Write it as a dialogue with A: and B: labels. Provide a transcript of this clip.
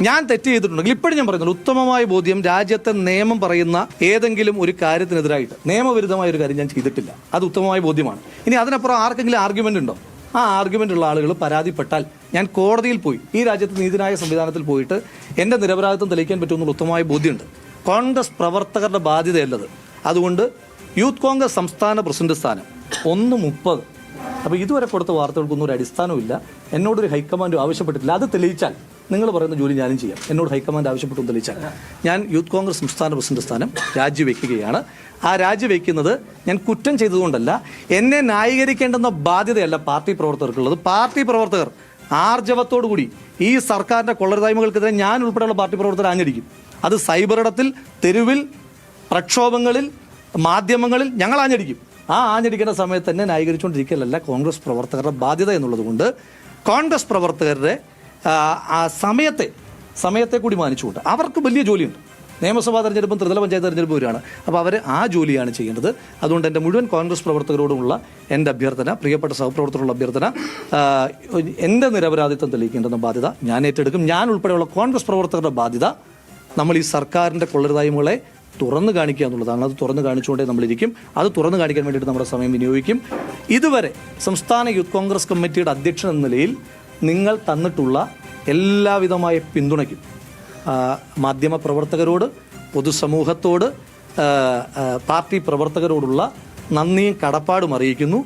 A: ഞാൻ തെറ്റ് ചെയ്തിട്ടുണ്ടെങ്കിൽ ഇപ്പോഴും ഞാൻ പറയുന്നത് ഉത്തമമായ ബോധ്യം രാജ്യത്തെ നിയമം പറയുന്ന ഏതെങ്കിലും ഒരു കാര്യത്തിനെതിരായിട്ട് നിയമവിരുദ്ധമായ ഒരു കാര്യം ഞാൻ ചെയ്തിട്ടില്ല. അത് ഉത്തമമായ ബോധ്യമാണ്. ഇനി അതിനപ്പുറം ആർക്കെങ്കിലും ആർഗ്യുമെന്റ് ഉണ്ടോ? ആ ആർഗ്യുമെന്റ് ഉള്ള ആളുകൾ പരാതിപ്പെട്ടാൽ ഞാൻ കോടതിയിൽ പോയി ഈ രാജ്യത്തെ നീതിനായ സംവിധാനത്തിൽ പോയിട്ട് എന്റെ നിരപരാധിത്വം തെളിയിക്കാൻ പറ്റുമെന്നുള്ള ഉത്തമമായ ബോധ്യമുണ്ട്. കോൺഗ്രസ് പ്രവർത്തകരുടെ ബാധ്യതയല്ലത്. അതുകൊണ്ട് യൂത്ത് കോൺഗ്രസ് സംസ്ഥാന പ്രസിഡന്റ് സ്ഥാനം ഒന്ന് മുപ്പത്. അപ്പോൾ ഇതുവരെ കൊടുത്ത വാർത്തകൾക്കൊന്നും ഒരു അടിസ്ഥാനമില്ല എന്നോടൊരു ഹൈക്കമാൻഡ് ആവശ്യപ്പെട്ടിട്ടില്ല. അത് തെളിയിച്ചാൽ നിങ്ങൾ പറയുന്ന ജോലി ഞാനും ചെയ്യാം. എന്നോട് ഹൈക്കമാൻഡ് ആവശ്യപ്പെട്ടു തെളിയിച്ചാൽ ഞാൻ യൂത്ത് കോൺഗ്രസ് സംസ്ഥാന പ്രസിഡന്റ് സ്ഥാനം രാജിവെക്കുകയാണ്. ആ രാജിവെക്കുന്നത് ഞാൻ കുറ്റം ചെയ്തതുകൊണ്ടല്ല എന്നെ ന്യായീകരിക്കേണ്ടെന്ന ബാധ്യതയല്ല പാർട്ടി പ്രവർത്തകർക്കുള്ളത്. പാർട്ടി പ്രവർത്തകർ ആർജവത്തോടു കൂടി ഈ സർക്കാരിന്റെ കൊള്ളരുതായ്മകൾക്കെതിരെ ഞാൻ ഉൾപ്പെടെയുള്ള പാർട്ടി പ്രവർത്തകർ ആഞ്ഞടിക്കും. അത് സൈബർ ഇടത്തിൽ തെരുവിൽ പ്രക്ഷോഭങ്ങളിൽ മാധ്യമങ്ങളിൽ ഞങ്ങൾ ആഞ്ഞടിക്കും. ആ ആഞ്ഞടിക്കേണ്ട സമയത്ത് തന്നെ ന്യായീകരിച്ചുകൊണ്ടിരിക്കലല്ല കോൺഗ്രസ് പ്രവർത്തകരുടെ ബാധ്യത എന്നുള്ളത് കോൺഗ്രസ് പ്രവർത്തകരുടെ സമയത്തെ സമയത്തെ കൂടി മാനിച്ചുകൊണ്ട് അവർക്ക് വലിയ ജോലിയുണ്ട്. നിയമസഭാ തെരഞ്ഞെടുപ്പും ത്രിതല പഞ്ചായത്ത് തെരഞ്ഞെടുപ്പും വരികയാണ്. അപ്പോൾ അവർ ആ ജോലിയാണ് ചെയ്യേണ്ടത്. അതുകൊണ്ട് എന്റെ മുഴുവൻ കോൺഗ്രസ് പ്രവർത്തകരോടുമുള്ള എന്റെ അഭ്യർത്ഥന പ്രിയപ്പെട്ട സഹപ്രവർത്തകരുള്ള അഭ്യർത്ഥന എന്റെ നിരപരാധിത്വം തെളിയിക്കേണ്ടെന്ന ബാധ്യത ഞാൻ ഏറ്റെടുക്കും. ഞാൻ ഉൾപ്പെടെയുള്ള കോൺഗ്രസ് പ്രവർത്തകരുടെ ബാധ്യത നമ്മൾ ഈ സർക്കാരിന്റെ കൊള്ളരുതായ്മകളെ തുറന്നു കാണിക്കുക എന്നുള്ളതാണ്. അത് തുറന്നു കാണിച്ചുകൊണ്ടേ നമ്മളിരിക്കും. അത് തുറന്നു കാണിക്കാൻ വേണ്ടിയിട്ട് നമ്മുടെ സമയം വിനിയോഗിക്കും. ഇതുവരെ സംസ്ഥാന യൂത്ത് കോൺഗ്രസ് കമ്മിറ്റിയുടെ അധ്യക്ഷൻ എന്ന നിലയിൽ നിങ്ങൾ തന്നിട്ടുള്ള എല്ലാവിധമായ പിന്തുണയ്ക്കും. മാധ്യമ പ്രവർത്തകരോട് പൊതുസമൂഹത്തോട് പാർട്ടി പ്രവർത്തകരോടുള്ള നന്ദിയും കടപ്പാടും അറിയിക്കുന്നു.